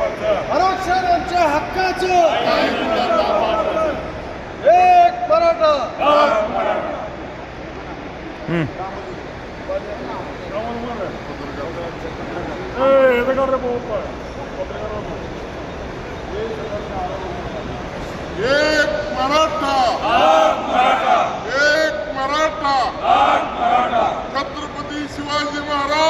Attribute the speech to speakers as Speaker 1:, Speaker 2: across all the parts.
Speaker 1: आरक्षणाच्या हक्काचं एक मराठा.
Speaker 2: एक मराठा. एक मराठा. छत्रपती शिवाजी महाराज.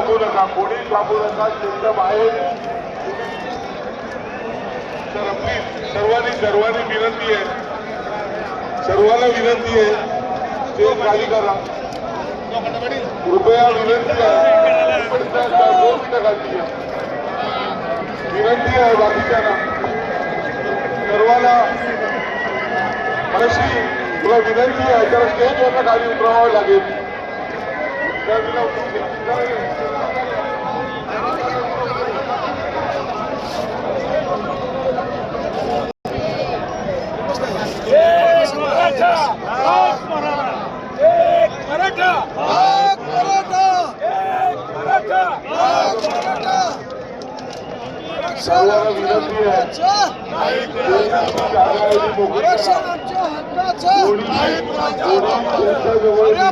Speaker 2: कोणी नका कोणी लांबू नका तुमच्या बाहेर. तर आपली सर्वांनी सर्वांनी विनंती आहे. सर्वांना विनंती आहे स्टेज खाली करा. कृपया विनंती आहे पण त्या- दोन मिनिटं विनंती आहे बाकीच्यांना. सर्वांना. अशी तुला विनंती आहे त्याला स्टेजवरनं खाली उतरावं लागेल. त्या तिला उतरून घ्या.
Speaker 1: एक मराठा मराठा
Speaker 2: सर्वांना विनंती आहे
Speaker 1: आरक्षण आमच्या हक्काचं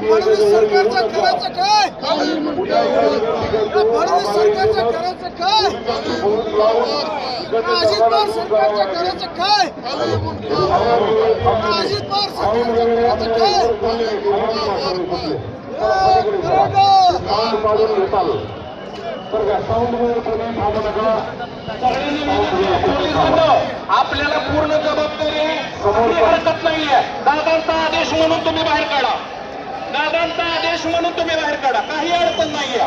Speaker 1: फडणवीस सरकारचं करायचं काय फडणवीस करायचं काय? अजित पवार करायचं काय? अजित पवार करायचं काय?
Speaker 3: आपल्याला पूर्ण जबाबदारी हरकत नाहीये. दादांचा आदेश म्हणून तुम्ही बाहेर काढा. दादांचा आदेश म्हणून तुम्ही बाहेर काढा. काही अडचण नाही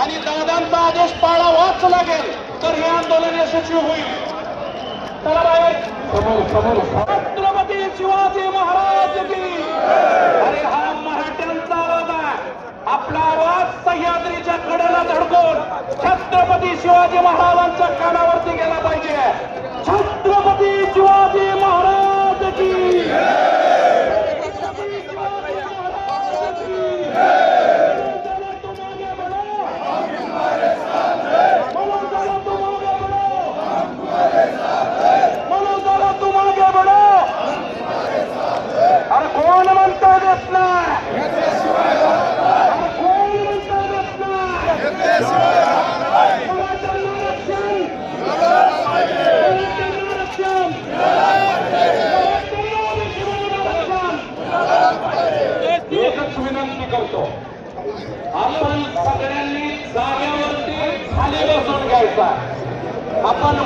Speaker 3: आणि दादांचा आदेश पाळावाच लागेल. तर हे आंदोलन यशस्वी होईल. चला बाहेर. छत्रपती शिवाजी महाराज की. अरे हा मराठ्यांचा आवाज आहे. आपला आवाज सह्याद्रीच्या कडेला धडकून छत्रपती शिवाजी महाराजांच्या कानावर गेला पाहिजे छत्रपती शिवाजी महाराज की मनोजरा तुम आगे बढ़ो अरे कोण म्हणतो देत नाही अरे कोण म्हणतो देत नाही मुलाचं आरक्षण. मुलाचं आरक्षण. एकच विनंती करतो आपण सगळ्यांनी जाग्यावरती खाली बसून घ्यायचा. आपण